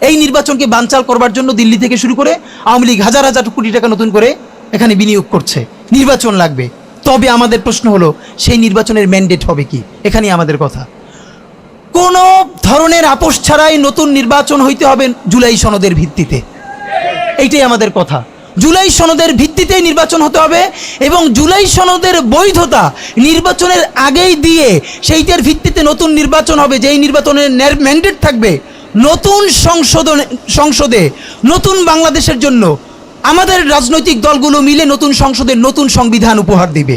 এই নির্বাচনকে বানচাল করবার জন্য দিল্লি থেকে শুরু করে আওয়ামী লীগ হাজার হাজার কোটি টাকা নতুন করে এখানে বিনিয়োগ করছে। নির্বাচন লাগবে। তবে আমাদের প্রশ্ন হলো, সেই নির্বাচনের ম্যান্ডেট হবে কি? এখানেই আমাদের কথা। কোনো ধরনের আপোষ ছাড়াই নতুন নির্বাচন হইতে হবে জুলাই সনদের ভিত্তিতে। এইটাই আমাদের কথা। জুলাই সনদের ভিত্তিতে নির্বাচন হতে হবে এবং জুলাই সনদের বৈধতা নির্বাচনের আগেই দিয়ে সেইটার ভিত্তিতে নতুন নির্বাচন হবে। যেই নির্বাচনের ম্যান্ডেট থাকবে নতুন সংশোধন, সংসদে, নতুন বাংলাদেশের জন্য আমাদের রাজনৈতিক দলগুলো মিলে নতুন সংসদের নতুন সংবিধান উপহার দিবে।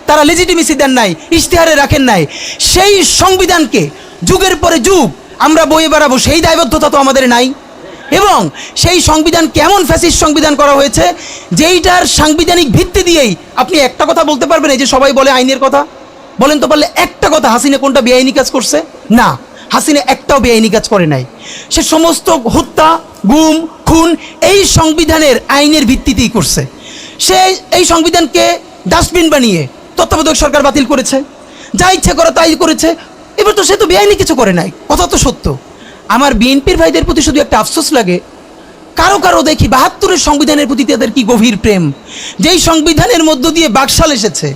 তারা লেজিটিমেসি দেন নাই, ইশতেহারে রাখেন নাই। সেই সংবিধানকে, যুগের পরে যুগ, আমরা বয়ে বেড়াবো, সেই দায়বদ্ধতা তো আমাদের নাই। এবং সেই সংবিধান কেমন ফ্যাসিস্ট সংবিধান করা হয়েছে, যেইটার সাংবিধানিক ভিত্তি দিয়েই আপনি একটা কথা বলতে পারবেন, এই যে সবাই বলে আইনের কথা। বলেন তো পারলে একটা কথা, হাসিনা কোনটা বেআইনি কাজ করছে? না, হাসিনা একটাও বেআইনি কাজ করে নাই। সে সমস্ত হত্যা, গুম, খুন, এই সংবিধানের আইনের ভিত্তিতেই করছে। সে এই সংবিধানকে ডাস্টবিন বানিয়ে তত্ত্বাবধায়ক সরকার বাতিল করেছে। যা ইচ্ছে করে তাই করেছে। এবার তো সে তো বেআইনি কিছু করে নাই। কথা তো সত্য। আমার বিএনপির ভাইদের প্রতি শুধু একটা আফসোস লাগে। কারও কারও দেখি বাহাত্তরের সংবিধানের প্রতি তাদের কি গভীর প্রেম। যেই সংবিধানের মধ্য দিয়ে বাকশাল এসেছে,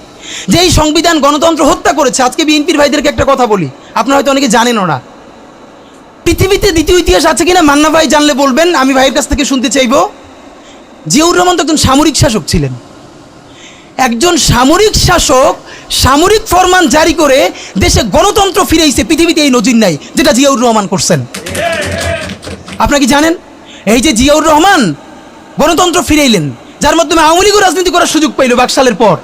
যেই সংবিধান গণতন্ত্র হত্যা করেছে, আজকে বিএনপির ভাইদেরকে একটা কথা বলি। আপনারা হয়তো অনেকে জানেনও না। পৃথিবীতে দ্বিতীয় ইতিহাস আছে কিনা মান্না ভাই জানলে বলবেন, আমি ভাইয়ের কাছ থেকে শুনতে চাইব। জিয়াউর রহমান তো একজন সামরিক শাসক ছিলেন। একজন সামরিক শাসক সামরিক ফরমান জারি করে দেশে গণতন্ত্র ফিরেইছে, পৃথিবীতে এই নজির নাই, যেটা জিয়াউর রহমান করছেন। আপনারা কি জানেন? এই যে জিয়াউর রহমান গণতন্ত্র ফিরাইলেন, যার মাধ্যমে আওয়ামী লীগও রাজনীতি করার সুযোগ পাইল বাকশালের পর।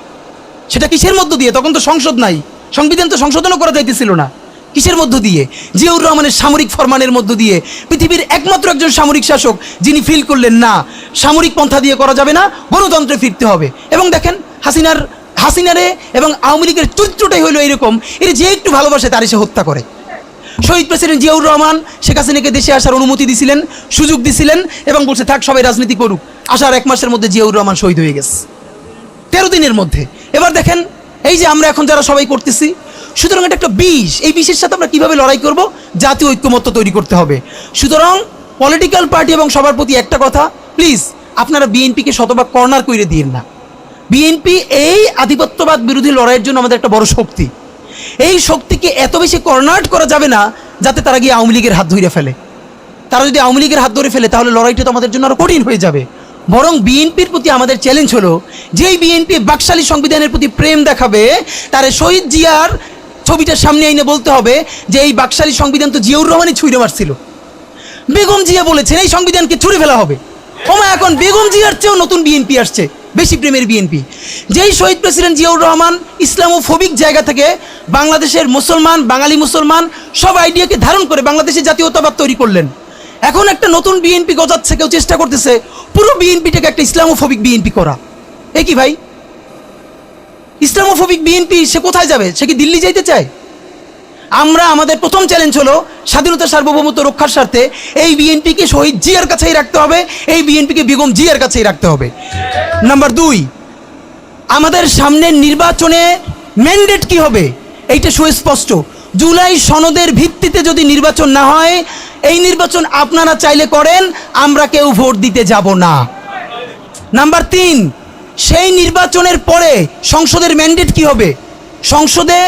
সেটা কিসের মধ্য দিয়ে? তখন তো সংসদ নাই, সংবিধান তো সংশোধনও করা যাইতেছিল না। কিসের মধ্য দিয়ে? জিয়াউর রহমানের সামরিক ফরমানের মধ্য দিয়ে, পৃথিবীর একমাত্র একজন সামরিক শাসক, যিনি ফিল করলেন, না সামরিক পন্থা দিয়ে করা যাবে না, গণতন্ত্রে ফিরতে হবে। এবং দেখেন, হাসিনার, হাসিনারে এবং আওয়ামী লীগের চরিত্রটাই হলো এরকম এর যে একটু ভালোবাসে তার সে হত্যা করে। শহীদ প্রেসিডেন্ট জিয়াউর রহমান, শেখ হাসিনাকে দেশে আসার অনুমতি দিছিলেন, সুযোগ দিছিলেন এবং বলছে, থাক, সবাই রাজনীতি করুক। আসার এক মাসের মধ্যে জিয়াউর রহমান শহীদ হয়ে গেছে। তেরো দিনের মধ্যে। এবার দেখেন, এই যে আমরা এখন যারা সবাই করতেছি, সুতরাং এটা একটা বিষ। এই বিষের সাথে আমরা কীভাবে লড়াই করব? জাতীয় ঐক্যমত্য তৈরি করতে হবে। সুতরাং পলিটিক্যাল পার্টি এবং সবার প্রতি একটা কথা প্লিজ আপনারা বিএনপিকে শতভাগ কর্নার করে দিন না। বিএনপি এই আধিপত্যবাদ বিরোধী লড়াইয়ের জন্য আমাদের একটা বড় শক্তি। এই শক্তিকে এত বেশি কর্নার্ট করা যাবে না যাতে তারা গিয়ে আওয়ামী লীগের হাত ধরে ফেলে। তারা যদি আওয়ামী লীগের হাত ধরে ফেলে, তাহলে লড়াইটা তো আমাদের জন্য আরও কঠিন হয়ে যাবে। বরং বিএনপির প্রতি আমাদের চ্যালেঞ্জ হলো, যেই বিএনপি বাকশালী সংবিধানের প্রতি প্রেম দেখাবে, তার শহীদ জিয়ার ছবিটার সামনে এনে বলতে হবে যে এই বাকশালী সংবিধান তো জিয়াউর রহমানই ছুঁড়ে মারছিল। বেগম জিয়া বলেছেন, এই সংবিধানকে ছুঁড়ে ফেলা হবে। ওমা, এখন বেগম জিয়ার চেয়েও নতুন বিএনপি আসছে, বেশি প্রেমের বিএনপি যেই শহীদ প্রেসিডেন্ট জিয়াউর রহমান ইসলামোফোবিক জায়গা থেকে বাংলাদেশের মুসলমান, বাঙালি মুসলমান, সব আইডিয়াকে ধারণ করে বাংলাদেশের জাতীয়তাবাদ তৈরি করলেন। এখন একটা নতুন বিএনপি গজাচ্ছে, কেউ চেষ্টা করতেছে পুরো বিএনপিটাকে একটা ইসলামোফোবিক বিএনপি করা। এ কি ভাই? ইসলামোফোবিক বিএনপি সে কোথায় যাবে? সে কি দিল্লি যাইতে চায়? আমরা আমাদের প্রথম চ্যালেঞ্জ হলো স্বাধীনতা সার্বভৌমত্ব রক্ষার স্বার্থে এই বিএনপিকে শহীদ জিয়ার কাছেই রাখতে হবে, এই বিএনপিকে বেগম জিয়ার কাছেই রাখতে হবে। নাম্বার দুই, আমাদের সামনের নির্বাচনে ম্যান্ডেট কি হবে? এইটা সুস্পষ্ট। জুলাই সনদের ভিত্তিতে যদি নির্বাচন না হয়, এই নির্বাচন আপনারা চাইলে করেন, আমরা কেউ ভোট দিতে যাব না। নাম্বার তিন, সেই নির্বাচনের পরে সংসদের ম্যান্ডেট কি হবে? সংসদে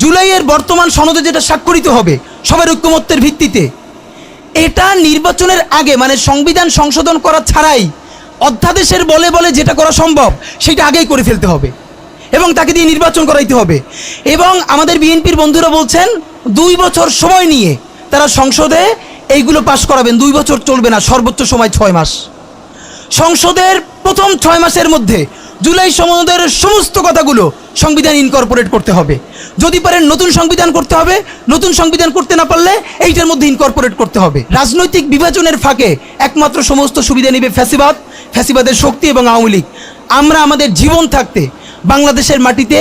জুলাইয়ের বর্তমান সনদে যেটা স্বাক্ষরিত হবে, সবার ঐক্যমত্যের ভিত্তিতে, এটা নির্বাচনের আগে মানে সংবিধান সংশোধন করা ছাড়াই, অধ্যাদেশের বলে বলে যেটা করা সম্ভব, সেটা আগেই করে ফেলতে হবে এবং তাকে দিয়ে নির্বাচন করাইতে হবে। এবং আমাদের বিএনপির বন্ধুরা বলছেন, দুই বছর সময় নিয়ে তারা সংসদে এইগুলো পাশ করাবেন, দুই বছর চলবে না, সর্বোচ্চ সময় ছয় মাস। সংসদের প্রথম ছয় মাসের মধ্যে জুলাই সনদের সমস্ত কথাগুলো সংবিধান ইনকর্পোরেট করতে হবে। যদি পারেন নতুন সংবিধান করতে হবে, নতুন সংবিধান করতে না পারলে এইটার মধ্যে ইনকর্পোরেট করতে হবে। রাজনৈতিক বিভাজনের ফাঁকে একমাত্র সমস্ত সুবিধা নিবে ফ্যাসিবাদ, ফ্যাসিবাদের শক্তি এবং আওয়ামী লীগ। আমরা আমাদের জীবন থাকতে বাংলাদেশের মাটিতে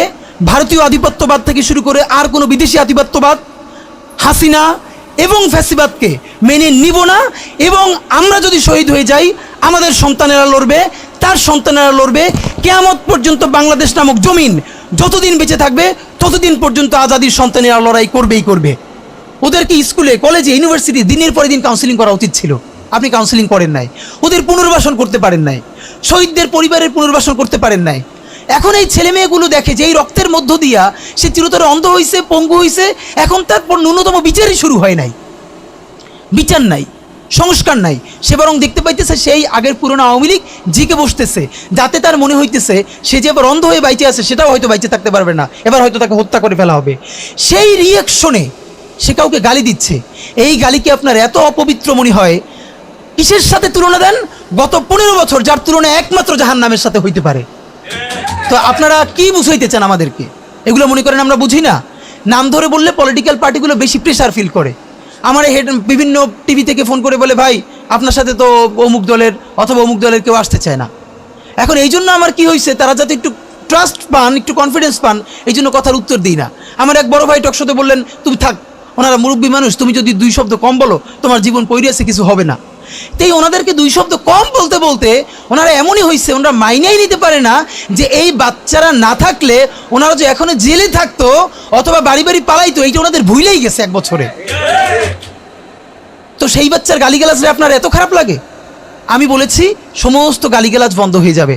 ভারতীয় আধিপত্যবাদ থেকে শুরু করে আর কোনো বিদেশি আধিপত্যবাদ, হাসিনা এবং ফ্যাসিবাদকে মেনে নিব না এবং আমরা যদি শহীদ হয়ে যাই, আমাদের সন্তানেরা লড়বে, তার সন্তানেরা লড়বে, কেয়ামত পর্যন্ত বাংলাদেশ নামক জমিন যতদিন বেঁচে থাকবে ততদিন পর্যন্ত আজাদির সন্তানেরা লড়াই করবেই করবে। ওদেরকে স্কুলে, কলেজে, ইউনিভার্সিটি দিনের পরে দিন কাউন্সিলিং করা উচিত ছিল? আপনি কাউন্সিলিং করেন নাই। ওদের পুনর্বাসন করতে পারেন নাই। শহীদদের পরিবারের পুনর্বাসন করতে পারেন নাই। এখন এই ছেলে মেয়েগুলো দেখে যে এই রক্তের মধ্য দিয়া সে চিরতরে অন্ধ হয়েছে পঙ্গু হয়েছে এখন তারপর ন্যূনতম বিচারই শুরু হয় নাই। বিচার নাই। সংস্কার নাই। সে বরং দেখতে পাইতেছে সেই আগের পুরনো আওয়ামী লীগ জিকে বসতেছে। যাতে তার মনে হইতেছে, সে যে এবার অন্ধ হয়ে বাইচে আছে, সেটাও হয়তো বাইচে থাকতে পারবে না। এবার হয়তো তাকে হত্যা করে ফেলা হবে। সেই রিয়াকশনে সে কাউকে গালি দিচ্ছে। এই গালিকে আপনার এত অপবিত্র মনে হয়? কিসের সাথে তুলনা দেন? গত পনেরো বছর যার তুলনা একমাত্র জাহান নামের সাথে হইতে পারে। তো আপনারা কি বুঝাইতে চান আমাদেরকে? এগুলো মনে করেন আমরা বুঝি না। নাম ধরে বললে পলিটিক্যাল পার্টিগুলো বেশি প্রেশার ফিল করে। আমার হেড বিভিন্ন টিভি থেকে ফোন করে বলে, ভাই, আপনার সাথে তো অমুক দলের অথবা অমুক দলের কেউ আসতে চায় না। এখন এই জন্য আমার কি হয়েছে তারা যাতে একটু ট্রাস্ট পান, একটু কনফিডেন্স পান, এই জন্য কথার উত্তর দিই না। আমার এক বড় ভাই টকশোতে বললেন, তুমি থাক, ওনারা মুরব্বী মানুষ, তুমি যদি দুই শব্দ কম বলো, তোমার জীবন পৈরিয়াছে কিছু হবে না। তাই ওনাদেরকে দুই শব্দ কম বলতে বলতে, ওনারা এমনই হয়েছে ওনারা মাইনেই নিতে পারে না যে এই বাচ্চারা না থাকলে, ওনারা যে এখনও জেলে থাকতো, অথবা বাড়ি বাড়ি পালাইতো, এইটা ওনাদের ভুলেই গেছে এক বছরে। তো সেই বাচ্চার গালিগালাজরে আপনার এত খারাপ লাগে? আমি বলেছি, সমস্ত গালিগালাজ বন্ধ হয়ে যাবে।